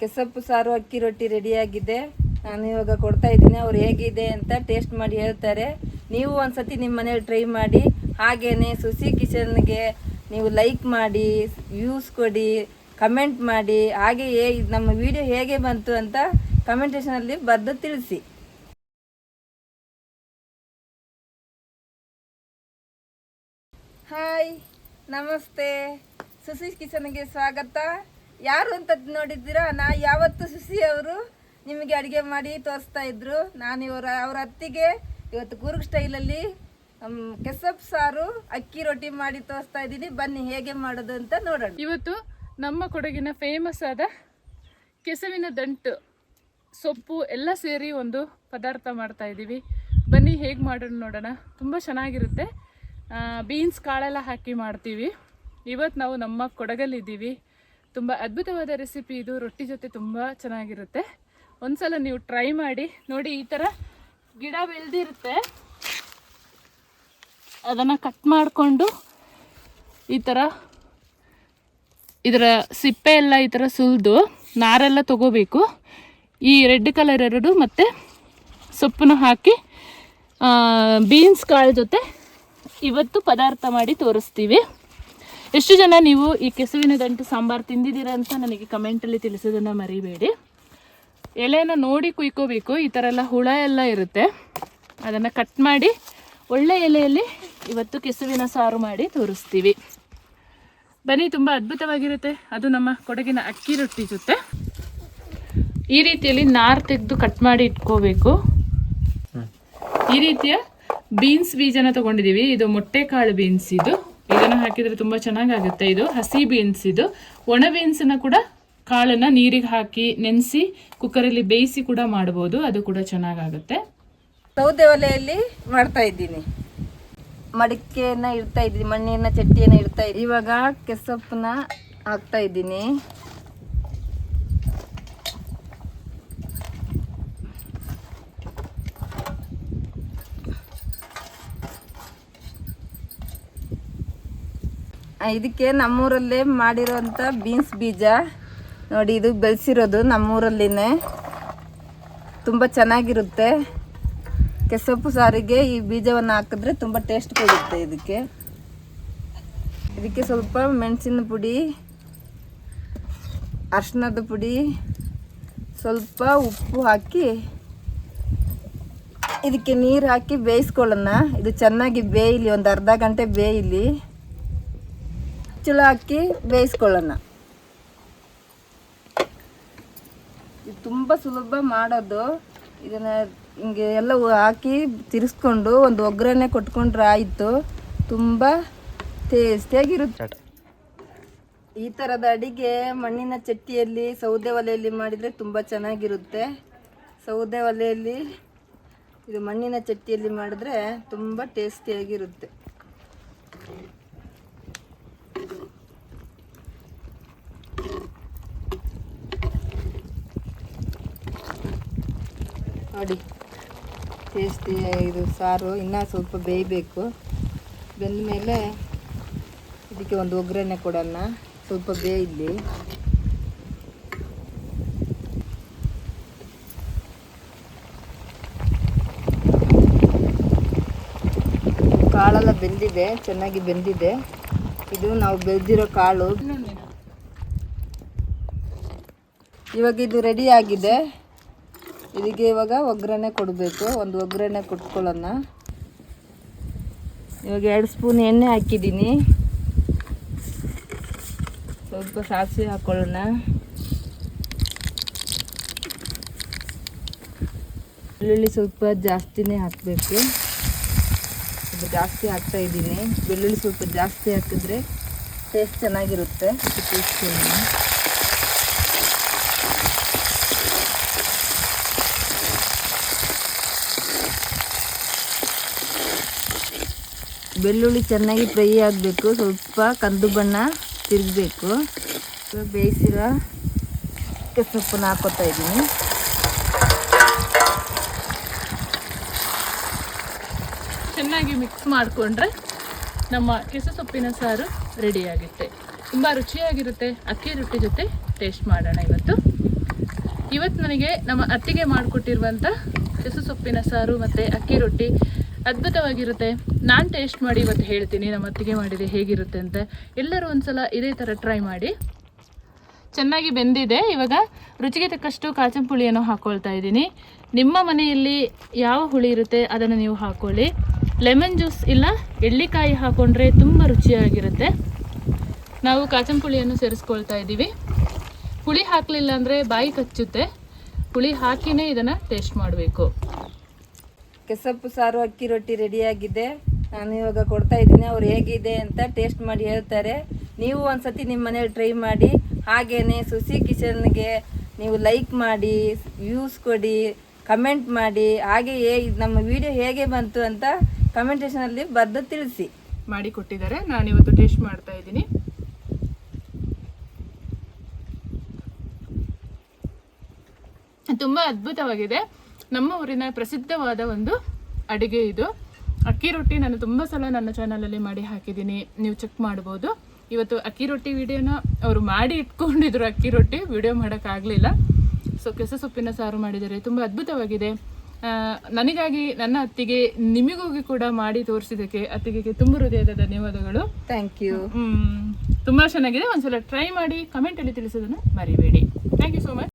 ಕೆಸಪ್ಪು ಸಾರು, ಅಕ್ಕಿ ರೊಟ್ಟಿ ರೆಡಿಯಾಗಿದೆ. ನಾನು ಇವಾಗ ಕೊಡ್ತಾ ಇದ್ದೀನಿ. ಅವ್ರು ಹೇಗಿದೆ ಅಂತ ಟೇಸ್ಟ್ ಮಾಡಿ ಹೇಳ್ತಾರೆ. ನೀವು ಒಂದ್ಸತಿ ನಿಮ್ಮ ಮನೇಲಿ ಟ್ರೈ ಮಾಡಿ. ಹಾಗೇನೆ ಸುಸಿ ಕಿಚನ್ಗೆ ನೀವು ಲೈಕ್ ಮಾಡಿ ವ್ಯೂಸ್ ಕೊಡಿ ಕಮೆಂಟ್ ಮಾಡಿ. ಹಾಗೆ ಹೇ, ನಮ್ಮ ವಿಡಿಯೋ ಹೇಗೆ ಬಂತು ಅಂತ ಕಮೆಂಟೇಷನಲ್ಲಿ ಬರೆದು ತಿಳಿಸಿ. ಹಾಯ್ ನಮಸ್ತೆ. ಸುಸಿ ಕಿಚನ್ಗೆ ಸ್ವಾಗತ. ಯಾರು ಅಂತ ನೋಡಿದ್ದೀರಾ? ನಾ ಯಾವತ್ತು ಸುಸಿ ಅವರು ನಿಮಗೆ ಅಡುಗೆ ಮಾಡಿ ತೋರಿಸ್ತಾ ಇದ್ರು. ನಾನು ಇವರ, ಅವರ ಅತ್ತಿಗೆ ಇವತ್ತು ಕೂರ್ಗ್ ಸ್ಟೈಲಲ್ಲಿ ಕೆಸಪ್ ಸಾರು, ಅಕ್ಕಿ ರೊಟ್ಟಿ ಮಾಡಿ ತೋರಿಸ್ತಾ ಇದ್ದೀನಿ. ಬನ್ನಿ, ಹೇಗೆ ಮಾಡೋದು ಅಂತ ನೋಡೋಣ. ಇವತ್ತು ನಮ್ಮ ಕೊಡಗಿನ ಫೇಮಸ್ ಆದ ಕೆಸವಿನ ದಂಟು, ಸೊಪ್ಪು ಎಲ್ಲ ಸೇರಿ ಒಂದು ಪದಾರ್ಥ ಮಾಡ್ತಾ ಇದ್ದೀವಿ. ಬನ್ನಿ, ಹೇಗೆ ಮಾಡೋಣ ನೋಡೋಣ. ತುಂಬ ಚೆನ್ನಾಗಿರುತ್ತೆ. ಬೀನ್ಸ್ ಕಾಳೆಲ್ಲ ಹಾಕಿ ಮಾಡ್ತೀವಿ. ಇವತ್ತು ನಾವು ನಮ್ಮ ಕೊಡಗಲ್ಲಿದ್ದೀವಿ. ತುಂಬ ಅದ್ಭುತವಾದ ರೆಸಿಪಿ ಇದು. ರೊಟ್ಟಿ ಜೊತೆ ತುಂಬ ಚೆನ್ನಾಗಿರುತ್ತೆ. ಒಂದ್ಸಲ ನೀವು ಟ್ರೈ ಮಾಡಿ, ನೋಡಿ ಈ ಥರ ಗಿಡ ಬೆಳೆದಿರುತ್ತೆ. ಅದನ್ನು ಕಟ್ ಮಾಡಿಕೊಂಡು ಈ ಥರ ಇದರ ಸಿಪ್ಪೆ ಎಲ್ಲ ಈ ಥರ ಸುಲಿದು, ನಾರೆಲ್ಲ ತಗೋಬೇಕು. ಈ ರೆಡ್ ಕಲರ್ ಎರಡು ಮತ್ತು ಸೊಪ್ಪನ್ನು ಹಾಕಿ ಬೀನ್ಸ್ ಕಾಳು ಜೊತೆ ಇವತ್ತು ಪದಾರ್ಥ ಮಾಡಿ ತೋರಿಸ್ತೀವಿ. ಎಷ್ಟು ಜನ ನೀವು ಈ ಕೆಸುವಿನ ದಂಟು ಸಾಂಬಾರು ತಿಂದಿದ್ದೀರಾ ಅಂತ ನನಗೆ ಕಮೆಂಟಲ್ಲಿ ತಿಳಿಸೋದನ್ನು ಮರಿಬೇಡಿ. ಎಲೆನ ನೋಡಿ ಕುಯ್ಕೋಬೇಕು, ಈ ಥರ ಎಲ್ಲ ಹುಳ ಎಲ್ಲ ಇರುತ್ತೆ. ಅದನ್ನು ಕಟ್ ಮಾಡಿ ಒಳ್ಳೆ ಎಲೆಯಲ್ಲಿ ಇವತ್ತು ಕೆಸುವಿನ ಸಾರು ಮಾಡಿ ತೋರಿಸ್ತೀವಿ. ಬನ್ನಿ, ತುಂಬ ಅದ್ಭುತವಾಗಿರುತ್ತೆ. ಅದು ನಮ್ಮ ಕೊಡಗಿನ ಅಕ್ಕಿ ರೊಟ್ಟಿ ಜೊತೆ. ಈ ರೀತಿಯಲ್ಲಿ ನಾರು ತೆಗೆದು ಕಟ್ ಮಾಡಿ ಇಟ್ಕೋಬೇಕು. ಈ ರೀತಿಯ ಬೀನ್ಸ್ ಬೀಜನ ತಗೊಂಡಿದ್ದೀವಿ. ಇದು ಮೊಟ್ಟೆ ಕಾಳು ಬೀನ್ಸ್ ಇದು. ಇದನ್ನು ಹಾಕಿದರೆ ತುಂಬ ಚೆನ್ನಾಗಾಗುತ್ತೆ ಇದು. ಹಸಿ ಬೀನ್ಸ್ ಇದು. ಒಣ ಬೀನ್ಸನ್ನು ಕೂಡ ಕಾಳನ್ನು ನೀರಿಗೆ ಹಾಕಿ ನೆನೆಸಿ ಕುಕ್ಕರಲ್ಲಿ ಬೇಯಿಸಿ ಕೂಡ ಮಾಡ್ಬೋದು. ಅದು ಕೂಡ ಚೆನ್ನಾಗಾಗುತ್ತೆ. ಸೌದೆ ಒಲೆಯಲ್ಲಿ ಮಾಡ್ತಾ ಇದ್ದೀನಿ. ಮಡಿಕೆಯನ್ನು ಇಡ್ತಾ ಇದ್ದೀನಿ, ಮಣ್ಣಿನ ಚಟ್ಟಿಯನ್ನ ಇಡ್ತಾ ಇದ್ದೀನಿ. ಇವಾಗ ಕೆಸಪ್ಪನ್ನ ಹಾಕ್ತಾ ಇದ್ದೀನಿ. ಇದಕ್ಕೆ ನಮ್ಮೂರಲ್ಲೇ ಮಾಡಿರೋಂಥ ಬೀನ್ಸ್ ಬೀಜ. ನೋಡಿ, ಇದು ಬೆಳೆಸಿರೋದು ನಮ್ಮೂರಲ್ಲಿನೇ. ತುಂಬ ಚೆನ್ನಾಗಿರುತ್ತೆ. ಕೆಸೊಪ್ಪು ಸಾರಿಗೆ ಈ ಬೀಜವನ್ನು ಹಾಕಿದ್ರೆ ತುಂಬ ಟೇಸ್ಟ್ ಕೊಡುತ್ತೆ ಇದಕ್ಕೆ. ಇದಕ್ಕೆ ಸ್ವಲ್ಪ ಮೆಣಸಿನ ಪುಡಿ ಅರ್ಶಿನದ ಪುಡಿ, ಸ್ವಲ್ಪ ಉಪ್ಪು ಹಾಕಿ ಇದಕ್ಕೆ ನೀರು ಹಾಕಿ ಬೇಯಿಸ್ಕೊಳ್ಳೋಣ. ಇದು ಚೆನ್ನಾಗಿ ಬೇಯಲಿ, ಒಂದು ಅರ್ಧ ಗಂಟೆ ಬೇಯಲಿ. ಚುಳ ಹಾಕಿ ಬೇಯಿಸ್ಕೊಳ್ಳೋಣ. ಇದು ತುಂಬ ಸುಲಭ ಮಾಡೋದು. ಇದನ್ನು ಹಿಂಗೆ ಎಲ್ಲ ಹಾಕಿ ತಿರ್ಸ್ಕೊಂಡು ಒಂದು ಒಗ್ಗರಣೆ ಕೊಟ್ಕೊಂಡ್ರೆ ಆಯಿತು. ತುಂಬ ಟೇಸ್ಟಿಯಾಗಿರುತ್ತೆ. ಈ ಥರದ ಅಡಿಗೆ ಮಣ್ಣಿನ ಚಟ್ಟಿಯಲ್ಲಿ ಸೌದೆ ಒಲೆಯಲ್ಲಿ ಮಾಡಿದರೆ ತುಂಬ ಚೆನ್ನಾಗಿರುತ್ತೆ. ಸೌದೆ ಒಲೆಯಲ್ಲಿ ಇದು ಮಣ್ಣಿನ ಚಟ್ಟಿಯಲ್ಲಿ ಮಾಡಿದ್ರೆ ತುಂಬ ಟೇಸ್ಟಿಯಾಗಿರುತ್ತೆ. ನೋಡಿ. ಟೇಸ್ಟಿ ಇದು ಸಾರು, ಇನ್ನೂ ಸ್ವಲ್ಪ ಬೇಯಬೇಕು. ಬೆಂದ ಮೇಲೆ ಇದಕ್ಕೆ ಒಂದು ಒಗ್ಗರಣೆ ಕೊಡೋಣ. ಸ್ವಲ್ಪ ಬೇಯಲಿ. ಕಾಳೆಲ್ಲ ಬೆಂದಿದೆ, ಚೆನ್ನಾಗಿ ಬೆಂದಿದೆ. ಇದು ನಾವು ಬೆಳೆದಿರೋ ಕಾಳು. ಇವಾಗ ಇದು ರೆಡಿ ಆಗಿದೆ. ಇದಕ್ಕೆ ಇವಾಗ ಒಗ್ಗರಣೆ ಕೊಡಬೇಕು. ಒಂದು ಒಗ್ಗರಣೆ ಕೊಟ್ಕೊಳ್ಳೋಣ. ಇವಾಗ ಎರಡು ಸ್ಪೂನ್ ಎಣ್ಣೆ ಹಾಕಿದ್ದೀನಿ. ಸ್ವಲ್ಪ ಸಾಸಿವೆ ಹಾಕ್ಕೊಳ್ಳೋಣ ಬೆಳ್ಳುಳ್ಳಿ ಸ್ವಲ್ಪ ಜಾಸ್ತಿನೇ ಹಾಕಬೇಕು. ಸ್ವಲ್ಪ ಜಾಸ್ತಿ ಹಾಕ್ತಾ ಇದ್ದೀನಿ. ಬೆಳ್ಳುಳ್ಳಿ ಸ್ವಲ್ಪ ಜಾಸ್ತಿ ಹಾಕಿದ್ರೆ ಟೇಸ್ಟ್ ಚೆನ್ನಾಗಿರುತ್ತೆ. ಟೇಸ್ಟ್ ಬೆಳ್ಳುಳ್ಳಿ ಚೆನ್ನಾಗಿ ಫ್ರೈ ಆಗಬೇಕು. ಸ್ವಲ್ಪ ಕಂದು ಬಣ್ಣ ತಿರುಗಬೇಕು. ಬೇಯಿಸಿರೋ ಸೊಪ್ಪನ್ನು ಹಾಕೋತಾ ಇದ್ದೀನಿ. ಚೆನ್ನಾಗಿ ಮಿಕ್ಸ್ ಮಾಡಿಕೊಂಡ್ರೆ ನಮ್ಮ ಕೆಸು ಸೊಪ್ಪಿನ ಸಾರು ರೆಡಿಯಾಗುತ್ತೆ ತುಂಬ ರುಚಿಯಾಗಿರುತ್ತೆ. ಅಕ್ಕಿ ರೊಟ್ಟಿ ಜೊತೆ ಟೇಸ್ಟ್ ಮಾಡೋಣ ಇವತ್ತು. ಇವತ್ತು ನನಗೆ ನಮ್ಮ ಅತ್ತಿಗೆ ಮಾಡಿಕೊಟ್ಟಿರುವಂಥ ಕೆಸು ಸೊಪ್ಪಿನ ಸಾರು ಮತ್ತು ಅಕ್ಕಿ ರೊಟ್ಟಿ ಅದ್ಭುತವಾಗಿರುತ್ತೆ. ನಾನು ಟೇಸ್ಟ್ ಮಾಡಿ ಇವತ್ತು ಹೇಳ್ತೀನಿ, ನಮ್ಮ ಅತ್ತಿಗೆ ಮಾಡಿದೆ ಹೇಗಿರುತ್ತೆ ಅಂತ. ಎಲ್ಲರೂ ಒಂದ್ಸಲ ಇದೇ ಥರ ಟ್ರೈ ಮಾಡಿ. ಚೆನ್ನಾಗಿ ಬೆಂದಿದೆ. ಇವಾಗ ರುಚಿಗೆ ತಕ್ಕಷ್ಟು ಕಾಚಂ ಪುಳಿಯನ್ನು ಹಾಕ್ಕೊಳ್ತಾ ಇದ್ದೀನಿ. ನಿಮ್ಮ ಮನೆಯಲ್ಲಿ ಯಾವ ಹುಳಿ ಇರುತ್ತೆ ಅದನ್ನು ನೀವು ಹಾಕ್ಕೊಳ್ಳಿ ಲೆಮನ್ ಜ್ಯೂಸ್ ಇಲ್ಲ, ಎಳ್ಳಿಕಾಯಿ ಹಾಕ್ಕೊಂಡ್ರೆ ತುಂಬ ರುಚಿಯಾಗಿರುತ್ತೆ. ನಾವು ಕಾಚಂ ಪುಳಿಯನ್ನು ಸೇರಿಸ್ಕೊಳ್ತಾ ಇದ್ದೀವಿ. ಹುಳಿ ಹಾಕಲಿಲ್ಲ ಅಂದರೆ ಬಾಯಿ ಕಚ್ಚುತ್ತೆ. ಹುಳಿ ಹಾಕಿನೇ ಇದನ್ನು ಟೇಸ್ಟ್ ಮಾಡಬೇಕು. ಕೆಸಪ್ಪು ಸಾರು ಅಕ್ಕಿ ರೊಟ್ಟಿ ರೆಡಿಯಾಗಿದೆ ನಾನು ಇವಾಗ ಕೊಡ್ತಾ ಇದ್ದೀನಿ, ಅವ್ರು ಹೇಗಿದೆ ಅಂತ ಟೇಸ್ಟ್ ಮಾಡಿ ಹೇಳ್ತಾರೆ. ನೀವು ಒಂದ್ಸತಿ ನಿಮ್ಮ ಮನೇಲಿ ಟ್ರೈ ಮಾಡಿ, ಹಾಗೇನೆ ಸುಸಿ ಕಿಚನ್ಗೆ ನೀವು ಲೈಕ್ ಮಾಡಿ ವ್ಯೂಸ್ ಕೊಡಿ ಕಮೆಂಟ್ ಮಾಡಿ ಹಾಗೆ ನಮ್ಮ ವಿಡಿಯೋ ಹೇಗೆ ಬಂತು ಅಂತ ಕಮೆಂಟೇಷನಲ್ಲಿ ಬರೆದು ತಿಳಿಸಿ. ಮಾಡಿ ಕೊಟ್ಟಿದ್ದಾರೆ. ನಾನು ಇವತ್ತು ಟೇಸ್ಟ್ ಮಾಡ್ತಾ ಇದ್ದೀನಿ. ತುಂಬ ಅದ್ಭುತವಾಗಿದೆ. ನಮ್ಮ ಊರಿನ ಪ್ರಸಿದ್ಧವಾದ ಒಂದು ಅಡುಗೆ ಇದು. ಅಕ್ಕಿ ರೊಟ್ಟಿ ನಾನು ತುಂಬ ಸಲ ನನ್ನ ಚಾನಲಲ್ಲಿ ಮಾಡಿ ಹಾಕಿದ್ದೀನಿ. ನೀವು ಚೆಕ್ ಮಾಡ್ಬೋದು. ಇವತ್ತು ಅಕ್ಕಿ ರೊಟ್ಟಿ ವಿಡಿಯೋನ ಅವರು ಮಾಡಿ ಇಟ್ಕೊಂಡಿದ್ರು ಅಕ್ಕಿ ರೊಟ್ಟಿ. ವಿಡಿಯೋ ಮಾಡೋಕ್ಕಾಗಲಿಲ್ಲ. ಸೊ ಕೆಸ ಸೊಪ್ಪಿನ ಸಾರು ಮಾಡಿದ್ದಾರೆ. ತುಂಬ ಅದ್ಭುತವಾಗಿದೆ. ನನಗಾಗಿ ನನ್ನ ಅತ್ತಿಗೆ ನಿಮಗೋಗಿ ಕೂಡ ಮಾಡಿ ತೋರಿಸಿದ್ದಕ್ಕೆ ಅತ್ತಿಗೆಗೆ ತುಂಬ ಹೃದಯದ ಧನ್ಯವಾದಗಳು. ಥ್ಯಾಂಕ್ ಯು ಹ್ಮ್ ತುಂಬಾ ಚೆನ್ನಾಗಿದೆ. ಒಂದ್ಸಲ ಟ್ರೈ ಮಾಡಿ ಕಮೆಂಟಲ್ಲಿ ತಿಳಿಸೋದನ್ನು ಮರಿಬೇಡಿ. Thank you so much